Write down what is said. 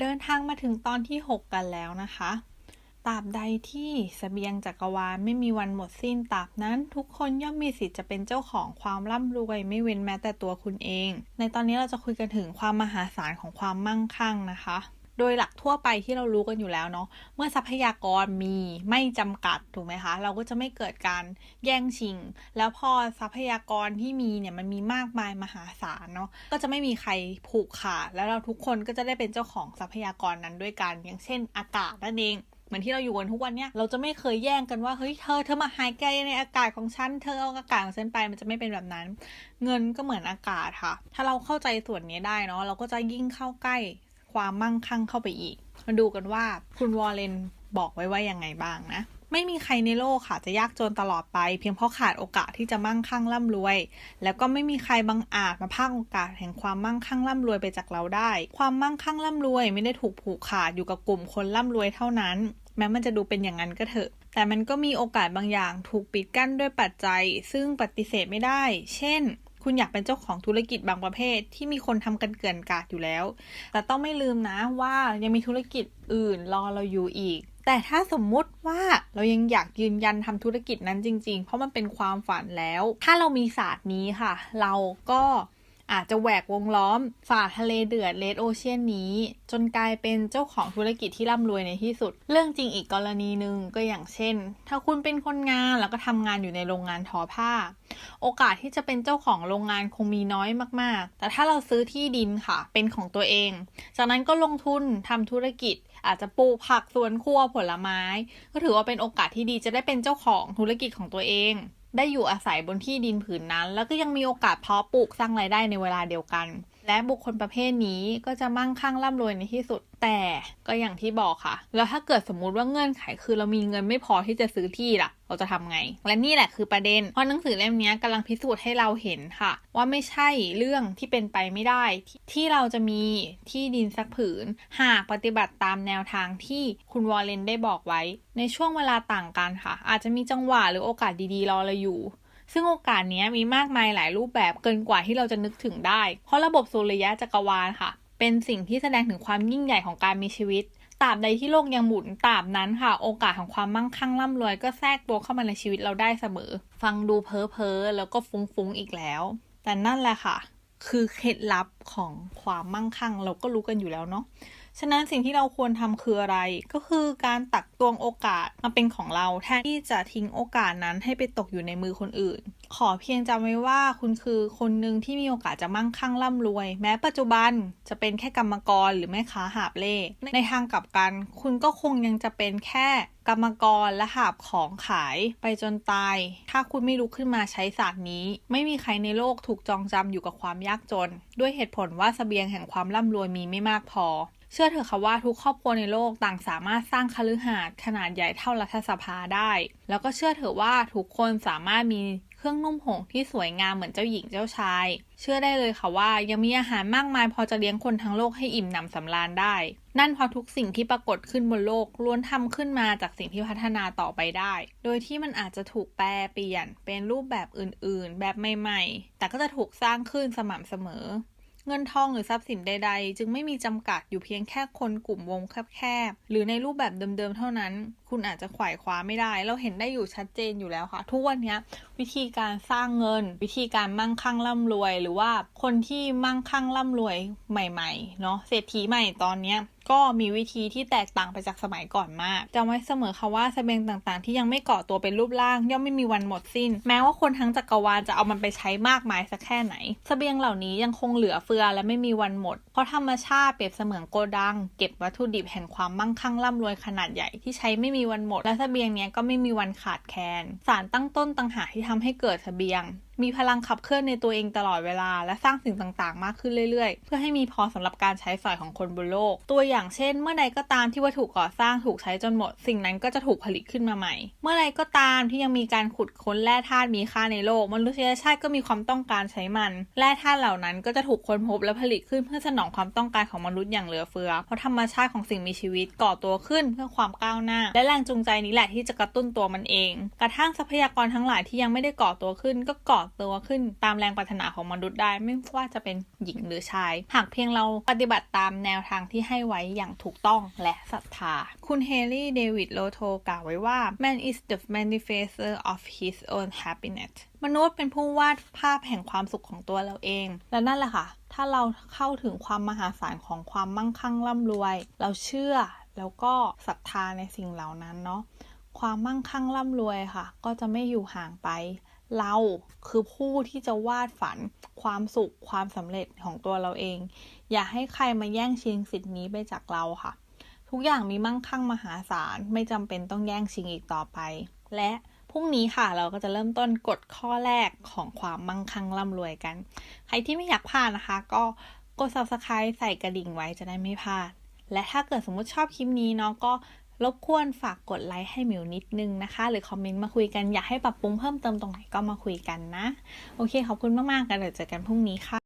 เดินทางมาถึงตอนที่ 6 กันแล้วนะคะ ตราบใดที่เสบียงจักรวาลไม่มีวันหมดสิ้นตราบนั้น ทุกคนย่อมมีสิทธิ์จะเป็นเจ้าของความร่ำรวย ไม่เว้นแม้แต่ตัวคุณเอง ในตอนนี้เราจะคุยกันถึงความมหาศาลของความมั่งคั่งนะคะ โดยหลักทั่วไปที่เรารู้กันอยู่แล้วเนาะเมื่อทรัพยากรมีไม่จำกัดถูกไหมคะ เราก็จะไม่เกิดการแย่งชิง แล้วพอทรัพยากรที่มีเนี่ยมันมีมากมายมหาศาลเนาะก็จะไม่มีใครผูกขาดแล้วเราทุกคนก็จะได้เป็นเจ้าของทรัพยากรนั้นด้วยกัน อย่างเช่นอากาศนั่นเองเหมือนที่เราอยู่กันทุกวันเนี้ยเราจะไม่เคยแย่งกันว่าเฮ้ยเธอเธอมาหายใจในอากาศของฉันเธอเอาอากาศของฉันไปมันจะไม่เป็นแบบนั้น เงินก็เหมือนอากาศค่ะ ถ้าเราเข้าใจส่วนนี้ได้เนาะเราก็จะยิ่งเข้าใกล้ ความมั่งคั่งเข้าไปอีก มาดูกันว่าคุณวอลเลนบอกไว้ว่ายังไงบ้างนะ ไม่มีใครในโลกค่ะจะยากจนตลอดไป เพียงเพราะขาดโอกาสที่จะมั่งคั่งร่ำรวย แล้วก็ไม่มีใครบังอาจมาพากโอกาสแห่งความมั่งคั่งร่ำรวยไปจากเราได้ ความมั่งคั่งร่ำรวยไม่ได้ถูกผูกขาดอยู่กับกลุ่มคนร่ำรวยเท่านั้น แม้มันจะดูเป็นอย่างนั้นก็เถอะแต่มันก็มีโอกาสบางอย่างถูกปิดกั้นด้วยปัจจัย ซึ่งปฏิเสธไม่ได้ เช่น คุณอยากเป็นเจ้าของธุรกิจบางประเภทที่มีคนทำกันเกินกาดอยู่แล้ว แต่ต้องไม่ลืมนะว่ายังมีธุรกิจอื่นรอเราอยู่อีก แต่ถ้าสมมุติว่าเรายังอยากยืนยันทำธุรกิจนั้นจริง ๆ เพราะมันเป็นความฝันแล้ว ถ้าเรามีศาสตร์นี้ค่ะ เราก็ อาจจะแหวกวงล้อมฝ่าทะเลเดือดเลดโอเชียนนี้ จนกลายเป็นเจ้าของธุรกิจที่ร่ำรวยในที่สุด เรื่องจริงอีกกรณีหนึ่งก็อย่างเช่น ถ้าคุณเป็นคนงานแล้วก็ทำงานอยู่ในโรงงานทอผ้า โอกาสที่จะเป็นเจ้าของโรงงานคงมีน้อยมากๆ แต่ถ้าเราซื้อที่ดินค่ะ เป็นของตัวเอง จากนั้นก็ลงทุนทำธุรกิจอาจจะปลูกผักสวนครัวผลไม้ ก็ถือว่าเป็นโอกาสที่ดีจะได้เป็นเจ้าของธุรกิจของตัวเอง ได้อยู่อาศัยบนที่ดินผืนนั้น แล้วก็ยังมีโอกาสเพาะปลูกสร้างรายได้ในเวลาเดียวกัน และบุคคลประเภทนี้ก็จะมั่งคั่งร่ำรวยในที่สุด แต่ก็อย่างที่บอกค่ะ แล้วถ้าเกิดสมมุติว่าเงื่อนไขคือเรามีเงินไม่พอที่จะซื้อที่ล่ะ เราจะทำไง และนี่แหละคือประเด็น เพราะหนังสือเล่มนี้กำลังพิสูจน์ให้เราเห็นค่ะ ว่าไม่ใช่เรื่องที่เป็นไปไม่ได้ ที่เราจะมีที่ดินสักผืน หากปฏิบัติตามแนวทางที่คุณวอลเลนได้บอกไว้ ในช่วงเวลาต่างกันค่ะ อาจจะมีจังหวะหรือโอกาสดีๆรอเราอยู่ ซึ่งโอกาสนี้มีมากมายหลายรูปแบบเกินกว่าที่เราจะนึกถึงได้ เพราะระบบสุริยะจักรวาลค่ะ เป็นสิ่งที่แสดงถึงความยิ่งใหญ่ของการมีชีวิตตราบใดที่โลกยังหมุนตราบนั้นค่ะ โอกาสของความมั่งคั่งร่ำรวยก็แทรกตัวเข้ามาในชีวิตเราได้เสมอ ฟังดูเพ้อเพ้อแล้วก็ฟุ้งๆอีกแล้ว แต่นั่นแหละค่ะ คือเคล็ดลับของความมั่งคั่งเราก็รู้กันอยู่แล้วเนาะ ฉะนั้นสิ่งที่เราควรทำคืออะไร ก็คือการตักตวงโอกาสมาเป็นของเราแทนที่จะทิ้งโอกาสนั้นให้ไปตกอยู่ในมือคนอื่น ขอเพียงจำไว้ว่าคุณคือคนหนึ่งที่มีโอกาสจะมั่งคั่งร่ำรวย แม้ปัจจุบันจะเป็นแค่กรรมกรหรือแม่ค้าหาบเล่ในทางกลับกัน คุณก็คงยังจะเป็นแค่กรรมกรและหาบของขายไปจนตาย ถ้าคุณไม่ลุกขึ้นมาใช้ศาสตร์นี้ ไม่มีใครในโลกถูกจองจำอยู่กับความยากจน ด้วยเหตุผลว่าสเสบียงแห่งความร่ำรวยมีไม่มากพอ เชื่อเถอะค่ะว่าทุกครอบครัวในโลกต่างสามารถสร้างคฤหาสน์ขนาดใหญ่เท่ารัฐสภาได้ แล้วก็เชื่อเถอะว่าทุกคนสามารถมีเครื่องนุ่มห่มที่สวยงามเหมือนเจ้าหญิงเจ้าชาย เชื่อได้เลยค่ะว่ายังมีอาหารมากมายพอจะเลี้ยงคนทั้งโลกให้อิ่มหนำสำราญได้ นั่นเพราะทุกสิ่งที่ปรากฏขึ้นบนโลกล้วนทำขึ้นมาจากสิ่งที่พัฒนาต่อไปได้ โดยที่มันอาจจะถูกแปลเปลี่ยนเป็นรูปแบบอื่น ๆ แบบใหม่ ๆ แต่ก็จะถูกสร้างขึ้นสม่ำเสมอ เงินทองหรือทรัพย์สินใด ๆ จึงไม่มีจำกัดอยู่เพียงแค่คนกลุ่มวงแคบๆ หรือในรูปแบบเดิมๆ เท่านั้น คุณอาจจะขวายคว้าไม่ได้ เราเห็นได้อยู่ชัดเจนอยู่แล้วค่ะ ทุกวันนี้วิธีการสร้างเงิน วิธีการมั่งคั่งร่ำรวย หรือว่าคนที่มั่งคั่งร่ำรวยใหม่ๆ เนาะเศรษฐีใหม่ตอนเนี้ยก็มีวิธีที่แตกต่างไปจากสมัยก่อนมากจำไว้เสมอค่ะว่าสเสบียงต่างๆ ที่ยังไม่เกาะตัวเป็นรูปร่าง ย่อมไม่มีวันหมดสิ้น แม้ว่าคนทั้งจักรวาลจะเอามันไปใช้มากมายสักแค่ไหนสเสบียงเหล่านี้ยังคงเหลือเฟือและไม่มีวันหมด เพราะธรรมชาติเปรียบเสมือนโกดัง เก็บวัตถุดิบแห่งความมั่งคั่งร่ำรวยขนาดใหญ่ที่ใช้ไม่มีวันหมด และสเสบียงเนี้ยก็ไม่มีวันขาดแคลนสารตั้งต้นต่างหากที่ทำให้เกิดเสบียงมีพลังขับเคลื่อนในตัวเองตลอดเวลา และสร้างสิ่งต่างๆ มากขึ้นเรื่อยๆ เพื่อให้มีพอสำหรับการใช้สอยของคนบนโลก ตัวอย่างเช่น เมื่อใดก็ตามที่วัตถุก่อสร้างถูกใช้จนหมด สิ่งนั้นก็จะถูกผลิตขึ้นมาใหม่ เมื่อไรก็ตามที่ยังมีการขุดค้นแร่ธาตุมีค่าในโลก มนุษยชาติก็มีความต้องการใช้มัน แร่ธาตุเหล่านั้นก็จะถูกค้นพบและผลิตขึ้นเพื่อสนองความต้องการของมนุษย์อย่างเหลือเฟือ เพราะธรรมชาติของสิ่งมีชีวิตก่อตัวขึ้นเพื่อความก้าวหน้า และแรงจูงใจนี้แหละที่จะกระตุ้นตัวมันเอง กระทั่งทรัพยากรทั้งหลายที่ยังไม่ได้ก่อตัวขึ้นก็ก่อตัวขึ้นตามแรงปรารถนาของมนุษย์ได้ไม่ว่าจะเป็นหญิงหรือชาย หากเพียงเราปฏิบัติตามแนวทางที่ให้ไว้อย่างถูกต้องและศรัทธา คุณเฮลี่เดวิดโลโทกล่าวไว้ว่า man is the manifester of his own happiness มนุษย์เป็นผู้วาดภาพแห่งความสุขของตัวเราเอง และนั่นแหละค่ะ ถ้าเราเข้าถึงความมหาศาลของความมั่งคั่งร่ำรวย เราเชื่อแล้วก็ศรัทธาในสิ่งเหล่านั้นเนาะความมั่งคั่งร่ำรวยค่ะ ก็จะไม่อยู่ห่างไป เราคือผู้ที่จะวาดฝันความสุขความสำเร็จของตัวเราเอง อย่าให้ใครมาแย่งชิงสิทธินี้ไปจากเราค่ะ ทุกอย่างมีมั่งคั่งมหาศาลไม่จำเป็นต้องแย่งชิงอีกต่อไป และพรุ่งนี้ค่ะเราก็จะเริ่มต้นกฎข้อแรกของความมั่งคั่งร่ำรวยกัน ใครที่ไม่อยากพลาดนะคะ ก็กด subscribe ใส่กระดิ่งไว้จะได้ไม่พลาด และถ้าเกิดสมมติชอบคลิปนี้เนาะก็ รบกวนฝากกดไลค์ให้หมิวนิดนึงนะคะ หรือคอมเมนต์มาคุยกันอยากให้ปรับปรุงเพิ่มเติมตรงไหนก็มาคุยกันนะ โอเค ขอบคุณมากๆกันเดี๋ยวเจอกันพรุ่งนี้ค่ะ